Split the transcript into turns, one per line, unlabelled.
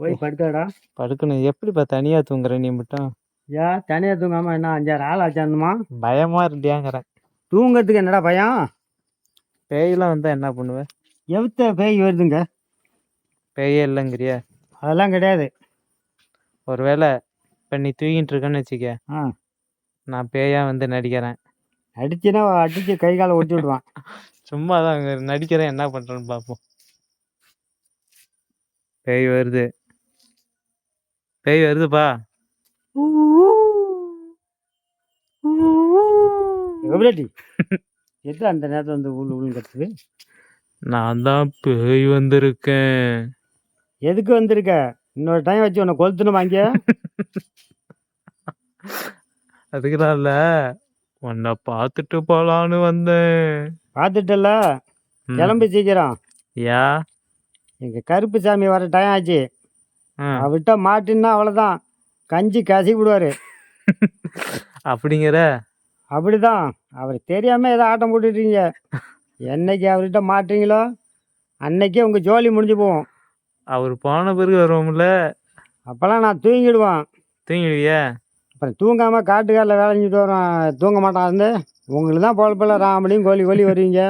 போய் படுக்கடா.
படுக்கணும். எப்படிப்பா தனியா தூங்குற நீ மட்டும்?
ஏன் தனியாக தூங்காமல் என்ன அஞ்சாறு ஆள் ஆச்சாந்துமா
பயமா இருக்கியாங்கிறேன்
தூங்கிறதுக்கு என்னடா பயம்?
பேயெல்லாம் வந்தா என்ன பண்ணுவ?
எவுத்த பேய் வருதுங்க?
பேயே இல்லைங்கிறியா.
அதெல்லாம் கிடையாது.
ஒருவேளை இப்போ நீ தூங்கிட்டு இருக்கேன்னு வச்சுக்க.
ஆ.
நான் பேயா வந்து நடிக்கிறேன்.
அடிச்சுன்னா அடிச்சு கை காலை ஒட்டி விடுவான்
சும்மா தான் நடிக்கிறேன். என்ன பண்றேன்னு பார்ப்போம் பேய் வருது. பேய் வருதுப்பா.
எவ்வளோடி எது அந்த நேரத்தில் வந்து உள்ள உள்ள கத்துது?
நான் தான் பேய் வந்திருக்கேன்.
எதுக்கு வந்திருக்க? இன்னொரு டைம் வச்சு உன்னை கொளுத்துணும் வாங்கிய
அதுக்குதான் இல்ல உன்னை பார்த்துட்டு போலான்னு வந்தேன்.
பார்த்துட்டல. கிளம்பி சீக்கிரம்.
யா?
எங்கள் கருப்பு சாமி வர டைம் ஆச்சு. அவர்கிட்ட மாட்டின்னா அவ்வளோதான் கஞ்சி கசி விடுவார்.
அப்படிங்கிற?
அப்படிதான். அவர் தெரியாமல் ஏதோ ஆட்டம் போட்டுட்டீங்க. என்னைக்கு அவர்கிட்ட மாட்டுறீங்களோ அன்னைக்கே உங்கள் ஜோலி முடிஞ்சு போகும்.
அவர் போன பிறகு வருவோம்ல.
அப்போல்லாம் நான் தூங்கிடுவேன்.
தூங்கிடுவியா?
அப்புறம் தூங்காமல் காட்டுக்காரில் வேலைஞ்சிட்டு வரோம் தூங்க மாட்டான் இருந்து. உங்களுக்கு தான் பொழப்பில் ராமடியும் கோழி கோழி வருவீங்க.